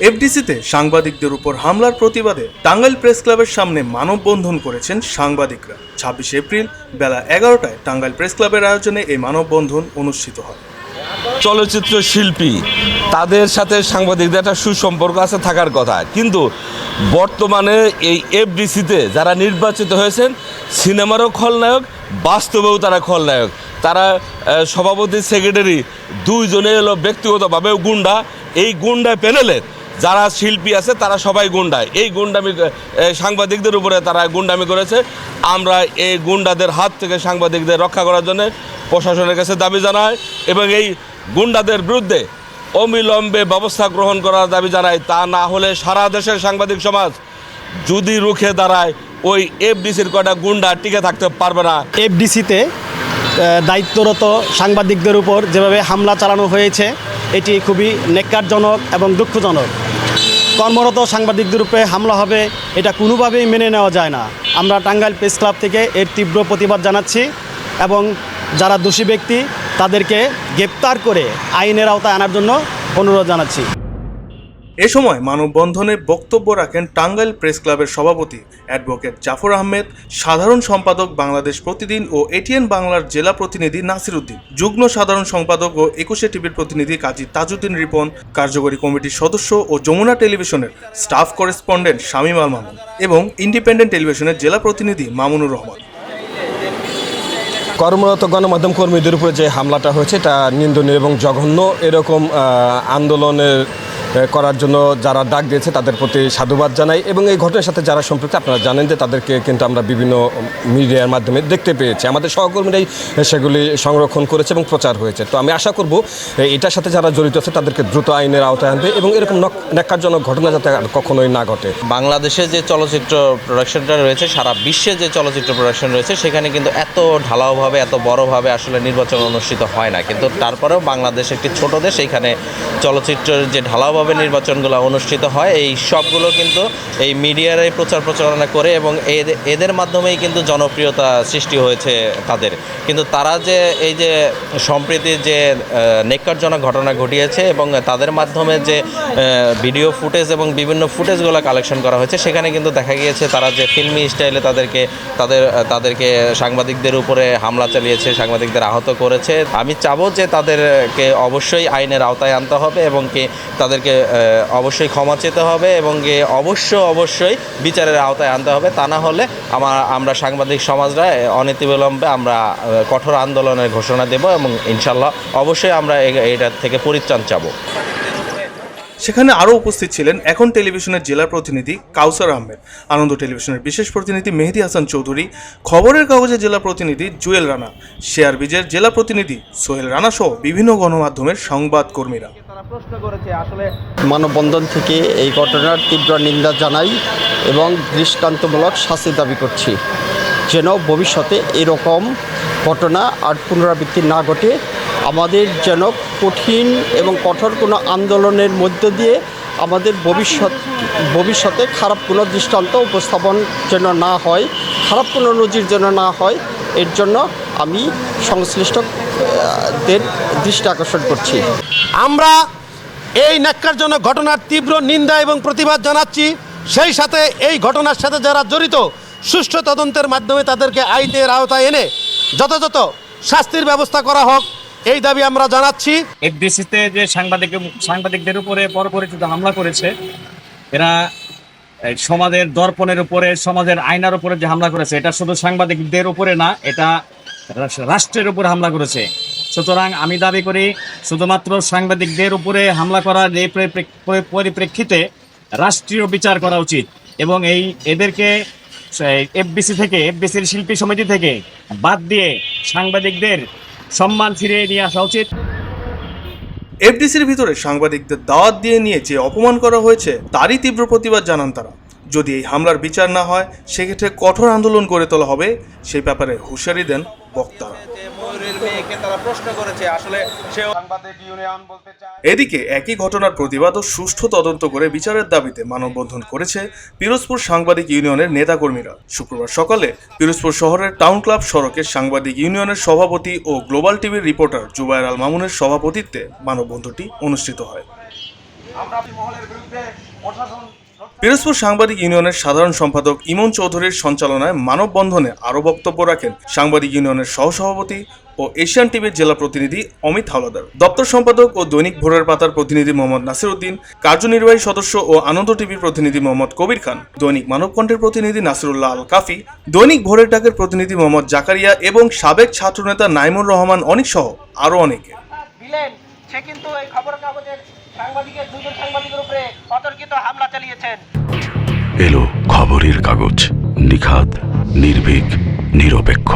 এফডিসিতে সাংবাদিকদের উপর হামলার প্রতিবাদে টাঙ্গাইল প্রেস ক্লাবের সামনে মানববন্ধন করেছেন সাংবাদিকরা। ছাব্বিশে এপ্রিল বেলা এগারোটায় টাঙ্গাইল প্রেস ক্লাবের আয়োজনে এই মানববন্ধন অনুষ্ঠিত হয়। চলচ্চিত্র শিল্পী, তাদের সাথে সাংবাদিকদের একটা সুসম্পর্ক আছে থাকার কথা। কিন্তু বর্তমানে এই এফডিসিতে যারা নির্বাচিত হয়েছেন, সিনেমারও খলনায়ক, বাস্তবেও তারা খলনায়ক। তারা সভাপতি, সেক্রেটারি, দুইজনে এলো ব্যক্তিগতভাবেও গুন্ডা। এই গুন্ডা প্যানেলের যারা শিল্পী আছে, তারা সবাই গুন্ডা এই গুন্ডামি সাংবাদিকদের উপরে তারা গুন্ডামি করেছে। আমরা এই গুন্ডাদের হাত থেকে সাংবাদিকদের রক্ষা করার জন্য প্রশাসনের কাছে দাবি জানায় এবং এই গুন্ডাদের বিরুদ্ধে অবিলম্বে ব্যবস্থা গ্রহণ করার দাবি জানায় তা না হলে সারা দেশের সাংবাদিক সমাজ যদি রুখে দাঁড়ায়, ওই এফডিসির কটা গুন্ডা টিকে থাকতে পারবে না। এফডিসিতে দায়িত্বরত সাংবাদিকদের উপর যেভাবে হামলা চালানো হয়েছে, এটি খুবই নেককারজনক এবং দুঃখজনক। কর্মরত সাংবাদিকদের উপরে হামলা হবে, এটা কোনোভাবেই মেনে নেওয়া যায় না। আমরা টাঙ্গাইল প্রেস ক্লাব থেকে এর তীব্র প্রতিবাদ জানাচ্ছি এবং যারা দোষী ব্যক্তি, তাদেরকে গ্রেপ্তার করে আইনের আওতায় আনার জন্য অনুরোধ জানাচ্ছি। এ সময় মানববন্ধনে বক্তব্য রাখেন টাঙ্গাইল প্রেস ক্লাবের সভাপতি অ্যাডভোকেট জাফর আহমেদ, সাধারণ সম্পাদক বাংলাদেশ প্রতিদিন ও এটিএন বাংলার জেলা প্রতিনিধি নাসির উদ্দিন, যুগ্ম সাধারণ সম্পাদক ও একুশে টিভির প্রতিনিধি কাজী তাজউদ্দিন রিপন, কার্যকরী কমিটির সদস্য ও যমুনা টেলিভিশনের স্টাফ করেসপন্ডেন্ট শামীম আল মামুন এবং ইন্ডিপেন্ডেন্ট টেলিভিশনের জেলা প্রতিনিধি মামুনুর রহমান। কর্মরত গণমাধ্যম কর্মীদের উপরে যে হামলাটা হয়েছে, এটা নিন্দনীয় এবং জঘন্য। এরকম আন্দোলনের করার জন্য যারা ডাক দিয়েছে তাদের প্রতি সাধুবাদ জানাই এবং এই ঘটনার সাথে যারা সম্পৃক্ত, আপনারা জানেন যে তাদেরকে কিন্তু আমরা বিভিন্ন মিডিয়ার মাধ্যমে দেখতে পেয়েছি। আমাদের সহকর্মীরাই সেগুলি সংরক্ষণ করেছে এবং প্রচার হয়েছে। তো আমি আশা করব এটার সাথে যারা জড়িত আছে তাদেরকে দ্রুত আইনের আওতায় আনবে এবং এরকম নক- ন্যাক্কারজনক ঘটনা যাতে কখনোই না ঘটে। বাংলাদেশে যে চলচ্চিত্র প্রোডাকশনটা রয়েছে, সারা বিশ্বে যে চলচ্চিত্র প্রোডাকশন রয়েছে, সেখানে কিন্তু এত ঢালাওভাবে, এত বড়ভাবে আসলে নির্বাচন অনুষ্ঠিত হয় না। কিন্তু তারপরেও বাংলাদেশ একটি ছোট দেশ, এখানে চলচ্চিত্রের যে ঢালাওভাবে নির্বাচনগুলো অনুষ্ঠিত হয়। এই সবগুলো কিন্তু এই মিডিয়ারাই প্রচার প্রচারণা করে এবং এদের- মাধ্যমেই কিন্তু জনপ্রিয়তা সৃষ্টি হয়েছে তাদের। কিন্তু তারা যে, এই যে সম্প্রীতির যে নেককারজনক ঘটনা ঘটিয়েছে এবং তাদের মাধ্যমে যে ভিডিও ফুটেজ এবং বিভিন্ন ফুটেজগুলো কালেকশন করা হয়েছে, সেখানে কিন্তু দেখা গিয়েছে তারা যে ফিল্মি স্টাইলে তাদেরকে, তাদের, তাদেরকে সাংবাদিকদের উপরে হামলা চালিয়েছে, সাংবাদিকদের আহত করেছে। আমি চাবো যে তাদেরকে অবশ্যই আইনের আওতায় আনতে হবে এবং কি, তাদেরকে আহ, অবশ্যই ক্ষমা চেতে হবে এবং অবশ্য অবশ্যই বিচারের আওতায় আনতে হবে। তা না হলে আমার আমরা সাংবাদিক সমাজরা অনীতিবিলম্বে আমরা কঠোর আন্দোলনের ঘোষণা দেব এবং ইনশাল্লাহ অবশ্যই আমরা এটার থেকে পরিত্রাণ চাবো। সেখানে আরও উপস্থিত ছিলেন এখন টেলিভিশনের জেলা প্রতিনিধি কাউসার আহমেদ আনন্দ টেলিভিশনের বিশেষ প্রতিনিধি মেহেদি হাসান চৌধুরী খবরের কাগজের জেলা প্রতিনিধি জুয়েল রানা শেয়ার বিজের জেলা প্রতিনিধি সোহেল রানা সহ বিভিন্ন গণমাধ্যমের কর্মীরা মানববন্ধন থেকে এই ঘটনার তীব্র নিন্দা জানাই এবং দৃষ্টান্তমূলক শাস্তি দাবি করছি। যেন ভবিষ্যতে এরকম ঘটনা আর পুনরাবৃত্তি না ঘটে, আমাদের যেন কঠিন এবং কঠোর কোনো আন্দোলনের মধ্য দিয়ে আমাদের ভবিষ্যৎ, ভবিষ্যতে খারাপ কোনো দৃষ্টান্ত উপস্থাপন যেন না হয়, খারাপ কোনো নজির যেন না হয়, এর জন্য আমি সংশ্লিষ্ট আহ, দের দৃষ্টি আকর্ষণ করছি। আমরা এই ন্যাক্কারজনক ঘটনার তীব্র নিন্দা এবং প্রতিবাদ জানাচ্ছি। সেই সাথে এই ঘটনার সাথে যারা জড়িত সুষ্ঠু তদন্তের মাধ্যমে তাদেরকে আইনের আওতায় এনে যথাযথ শাস্তির ব্যবস্থা করা হোক এই দাবি আমরা জানাচ্ছি। এফডিসিতে যে সাংবাদিক সাংবাদিকদের উপরে পরপরিচিত হামলা করেছে এরা এই সমাজের দর্পণের উপরে সমাজের আয়নার উপরে যে হামলা করেছে এটা শুধু সাংবাদিকদের উপরে না এটা রাষ্ট্রের উপর হামলা করেছে। সুতরাং আমি দাবি করি, শুধুমাত্র সাংবাদিকদের উপরে হামলা করার পরিপ্রেক্ষিতে রাষ্ট্রীয় বিচার করা উচিত এবং এই এদেরকে এফবিসি থেকে এফবিসির শিল্পী সমিতি থেকে বাদ দিয়ে সাংবাদিকদের সম্মান ফিরিয়ে নিয়ে আসা উচিত। এফডিসির ভিতরে সাংবাদিকদের দাওয়াত দিয়ে নিয়ে যে অপমান করা হয়েছে, তারই তীব্র প্রতিবাদ জানান তারা। যদি এই হামলার বিচার না হয়, সেক্ষেত্রে কঠোর আন্দোলন করে তোলা হবে। সেই ব্যাপারে হুঁশিয়ারি দেন বক্তারা এদিকে একই ঘটনার প্রতিবাদ ও সুষ্ঠু তদন্ত করে বিচারের দাবিতে মানববন্ধন করেছে পিরোজপুর সাংবাদিক ইউনিয়নের নেতাকর্মীরা। শুক্রবার সকালে পিরোজপুর শহরের টাউন ক্লাব সড়কে সাংবাদিক ইউনিয়নের সভাপতি ও গ্লোবাল টিভির রিপোর্টার জুবায়ের আল মামুনের সভাপতিত্বে মানববন্ধনটি অনুষ্ঠিত হয়। পিরোজপুর সাংবাদিক ইউনিয়নের সাধারণ সম্পাদক ইমন চৌধুরীর সঞ্চালনায় মানববন্ধনে আরও বক্তব্য রাখেন সাংবাদিক ইউনিয়নের সহসভাপতি ও এশিয়ান টিভির জেলা প্রতিনিধি অমিত হাওলাদার। দপ্তর সম্পাদক ও দৈনিক ভোরের পাতার প্রতিনিধি মোহাম্মদ নাসির উদ্দিন কার্যনির্বাহী সদস্য ও আনন্দ টিভির প্রতিনিধি মোহাম্মদ কবির খান, দৈনিক মানবকণ্ঠের প্রতিনিধি নাসিরুল্লাহ আল কাফি দৈনিক ভোরের ডাকের প্রতিনিধি মোহাম্মদ জাকারিয়া এবং সাবেক ছাত্রনেতা নাইমুর রহমান অনিক সহ আরও অনেকে। সে কিন্তু এই খবর কাগজের অতর্কিত হামলা এলো খবরের কাগজ নিখাত নির্ভীক নিরপেক্ষ।